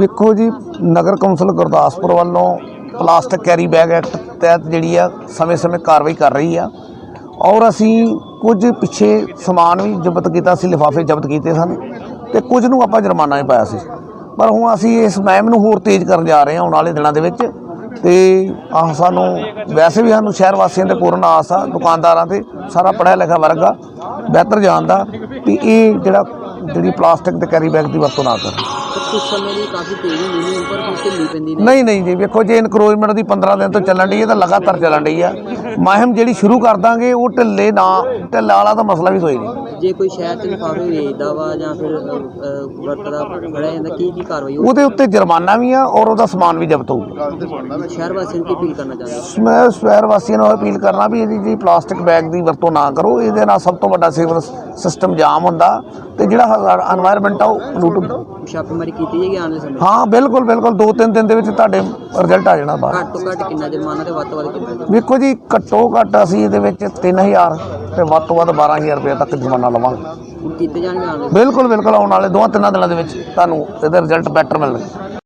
ਦੇਖੋ ਜੀ, ਨਗਰ ਕੌਂਸਲ ਗੁਰਦਾਸਪੁਰ ਵੱਲੋਂ ਪਲਾਸਟਿਕ ਕੈਰੀ ਬੈਗ ਐਕਟ ਤਹਿਤ ਜਿਹੜੀ ਆ, ਸਮੇਂ-ਸਮੇਂ ਕਾਰਵਾਈ ਕਰ ਰਹੀ ਆ। ਔਰ ਅਸੀਂ ਕੁਝ ਪਿੱਛੇ ਸਮਾਨ ਵੀ ਜ਼ਬਤ ਕੀਤਾ ਸੀ, ਲਿਫਾਫੇ ਜ਼ਬਤ ਕੀਤੇ ਸਨ ਤੇ ਕੁਝ ਨੂੰ ਆਪਾਂ ਜੁਰਮਾਨਾ ਵੀ ਪਾਇਆ ਸੀ। ਪਰ ਹੁਣ ਅਸੀਂ ਇਸ ਮਹਿਮ ਨੂੰ ਹੋਰ ਤੇਜ਼ ਕਰਨ ਜਾ ਰਹੇ ਹਾਂ, ਆਉਣ ਵਾਲੇ ਦਿਨਾਂ ਦੇ ਵਿੱਚ। ਤੇ ਆਹ ਸਾਨੂੰ ਵੈਸੇ ਵੀ ਸਾਨੂੰ ਸ਼ਹਿਰ ਵਾਸੀਆਂ ਤੇ ਪੂਰਨ ਆਸ ਆ, ਦੁਕਾਨਦਾਰਾਂ ਤੇ ਸਾਰਾ ਪੜ੍ਹਿਆ ਲਿਖਿਆ ਵਰਗ ਆ, ਬਿਹਤਰ ਜਾਣਦਾ ਵੀ ਇਹ ਜਿਹੜਾ, ਜਿਹੜੀ ਪਲਾਸਟਿਕ ਦੇ ਕੈਰੀ ਬੈਗ ਦੀ ਵਰਤੋਂ ਨਾ ਕਰਨ ਕੁਝ ਸਮੇਂ ਲਈ ਕਾਫੀ ਤੇਜ਼ ਹੁੰਦੀ ਨਹੀਂ ਪਰ ਫਿਰ ਢਿੱਲੀ ਪੈਂਦੀ ਨਹੀਂ। ਨਹੀਂ ਨਹੀਂ ਜੀ, ਵੇਖੋ ਜੇ ਇਨਕਰੋਚਮੈਂਟ ਦੀ 15 ਦਿਨ ਤੋਂ ਚੱਲਣ ਡਈ ਹੈ ਤਾਂ ਲਗਾਤਾਰ ਚੱਲਣ ਡਈ ਆ। ਮਾਹਿਮ ਜਿਹੜੀ ਸ਼ੁਰੂ ਕਰ ਦਾਂਗੇ ਉਹ ਢਿੱਲੇ ਨਾ ਢਿੱਲਾ ਵਾਲਾ ਤਾਂ ਮਸਲਾ ਵੀ ਸੋਈ ਨਹੀਂ। ਜੇ ਕੋਈ ਸ਼ਹਿਰ ਤੇ ਲਿਫਾਫੇ ਵੇਚਦਾ ਵਾ ਜਾਂ ਫਿਰ ਵਰਤਦਾ ਫੜਿਆ ਜਾਂਦਾ ਕੀ ਕੀ ਕਾਰਵਾਈ ਉਹਦੇ ਉੱਤੇ ਜੁਰਮਾਨਾ ਵੀ ਆ ਔਰ ਉਹਦਾ ਸਮਾਨ ਵੀ ਜ਼ਬਤ ਹੋਊਗਾ। ਸ਼ਹਿਰ ਵਾਸੀਆਂ ਨੂੰ ਅਪੀਲ ਕਰਨਾ ਚਾਹੁੰਦਾ ਮੈਂ ਸ਼ਹਿਰ ਵਾਸੀਆਂ ਨੂੰ ਅਪੀਲ ਕਰਨਾ ਵੀ ਇਹਦੀ ਜੀ ਪਲਾਸਟਿਕ ਬੈਗ ਦੀ ਵਰਤੋਂ ਨਾ ਕਰੋ ਇਹਦੇ ਨਾਲ ਸਭ ਤੋਂ ਵੱਡਾ ਸਿਵਲ ਸਿਸਟਮ ਜਾਮ ਹੁੰਦਾ ਤੇ ਜਿਹੜਾ এনवायरमेंट ਆ ਉਹ ਪਲੂਟ ਹੁੰਦਾ। ਛਾਪੇਮਾਰੀ ਕੀਤੀ ਜਾਏਗੀ ਆਉਣ ਵਾਲੇ ਸਮੇਂ ਹਾਂ ਬਿਲਕੁਲ ਬਿਲਕੁਲ 2-3 ਦਿਨ ਦੇ ਵਿੱਚ ਤੁਹਾਡੇ ਰਿਜ਼ਲਟ ਆ ਜਾਣਾ ਬਾਹਰ। ਘੱਟ ਤੋਂ ਘੱਟ ਕਿੰਨਾ ਜੁਰਮਾਨਾ ਤੇ ਵੱਧ ਤੋਂ ਵੱਧ ਕਿੰਨਾ ਵੇਖੋ ਜੀ ਘੱਟ ਅਸੀਂ ਇਹਦੇ ਵਿੱਚ 3000 ਤੇ ਵੱਧ ਤੋਂ ਵੱਧ 12000 ਰੁਪਏ ਤੱਕ ਜੁਰਮਾਨਾ ਲਵਾਂਗੇ। ਕੀਤੇ ਜਾਣਗੇ ਬਿਲਕੁਲ ਬਿਲਕੁਲ ਆਉਣ ਵਾਲੇ ਦੋਹਾਂ ਤਿੰਨਾਂ ਦਿਨਾਂ ਦੇ ਵਿੱਚ ਤੁਹਾਨੂੰ ਇਹਦੇ ਰਿਜ਼ਲਟ ਬੈਟਰ ਮਿਲਣਗੇ।